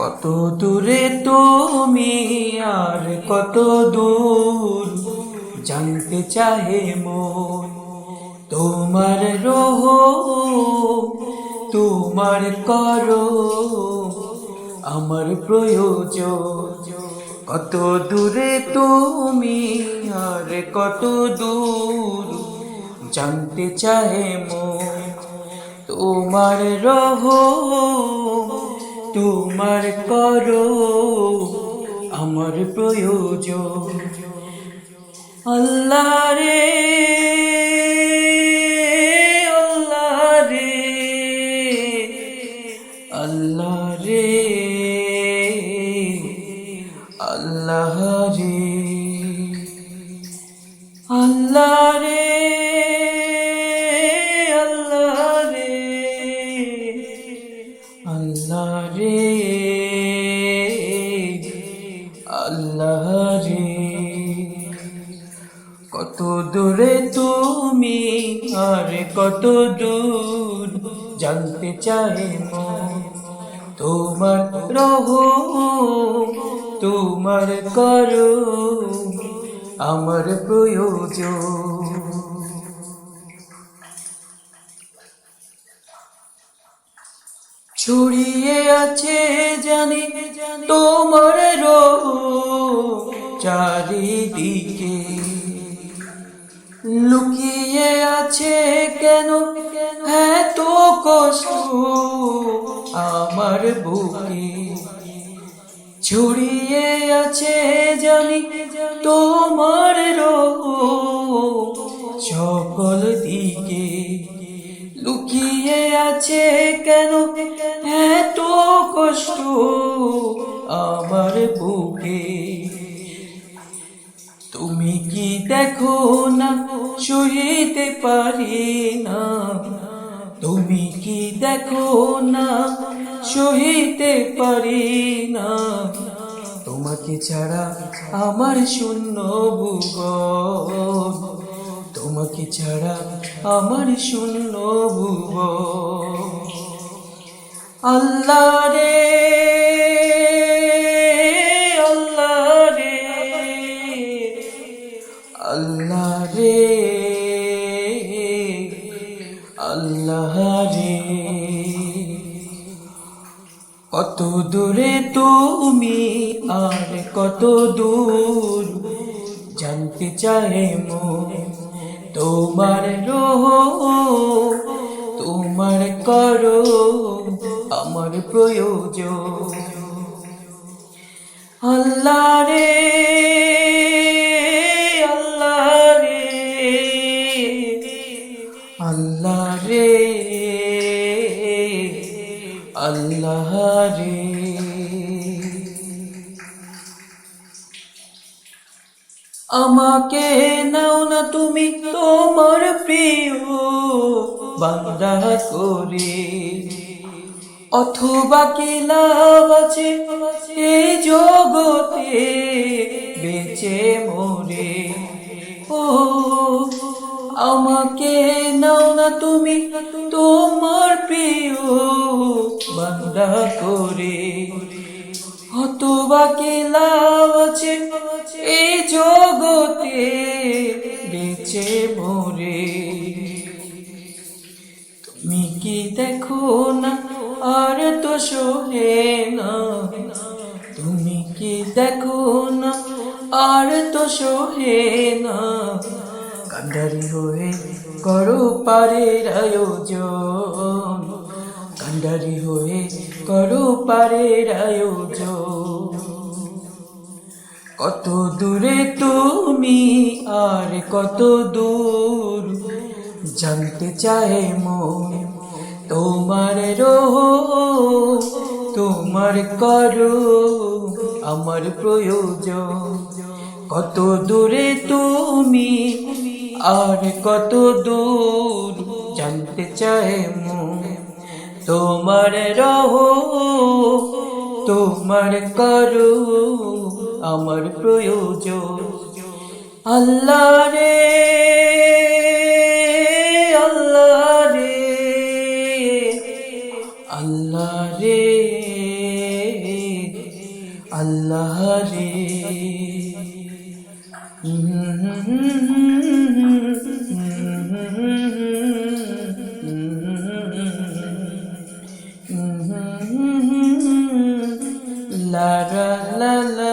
কত দূরে তুমি আর কত দূর জানতে চাহে মন। তোমার রোহ, তোমার করো, আমার প্রয়োজন। কত দূরে তুমি আর কত দূর জানতে চাহে মন। তোমার রহ তোমার করো। আমার প্রয়োজন। আল্লাহ রে আল্লাহ রে আল্লাহ রে আল্লাহ রে আল্লাহ রে। আল্লাহ রে আল্লাহ রে। কত দূরে তুমি আর কত দূর জানতে চাই তোমার রহ, তোমার করো আমার প্রয়োজন। ছড়িয়ে আছে জানি তোমার রোহ চারিদিকে। লুকিয়ে আছে কেন এত কষ্ট আমার বুকে? ছড়িয়ে আছে জানি তোমার রো সকল দিকে। লুকিয়ে আছে কেন? এত কষ্ট আমার বুকে। তুমি কি দেখো না, সহিতে পারি না। তুমি কি দেখো না, সহিতে পারি না। তোমাকে ছাড়া আমার শূন্য ভুবন তোমাকে ছাড়া আমার শূন্য ভুবন আল্লাহ রে আল্লাহ রে আল্লাহ রে আল্লাহ রে। কত দূরে তুমি আর কত দূর, জানতে চাহে মন তোমার রোহ তোমার করো আমার প্রয়োজন। আল্লাহ রে আল্লাহ রে আল্লাহ রে আল্লাহ রে। আমাকে নাও না তুমি তোমার প্রিয় বান্দা করে। অথবা কি লাভ আছে এই জগতে? বেঁচে মরে। ও, আমাকে নাও না তুমি তোমার প্রিয় বান্দা করে। অথবা কি লাভ আছে এই জগতে বেঁচে মরে। তুমি কি দেখো না, আর তো শোনে না। তুমি কি দেখো না, আর তো সোহে না। কান্ডারি হয়ে করো পারের আয়োজন। কান্ডারি হয়ে করো পারের আয়োজন। কত দূরে তুমি আর কত দূর? জানতে চাহে মন তোমার রোহ, তোমার করো আমার প্রয়োজন। কত দূরে তুমি আর কত দূর? জানতে চাহে মন তোমার রহ, তোমার করো আমার প্রয়োজন। আল্লাহ রে আল্লাহ রে আল্লাহ রে আল্লাহ রে। La la la la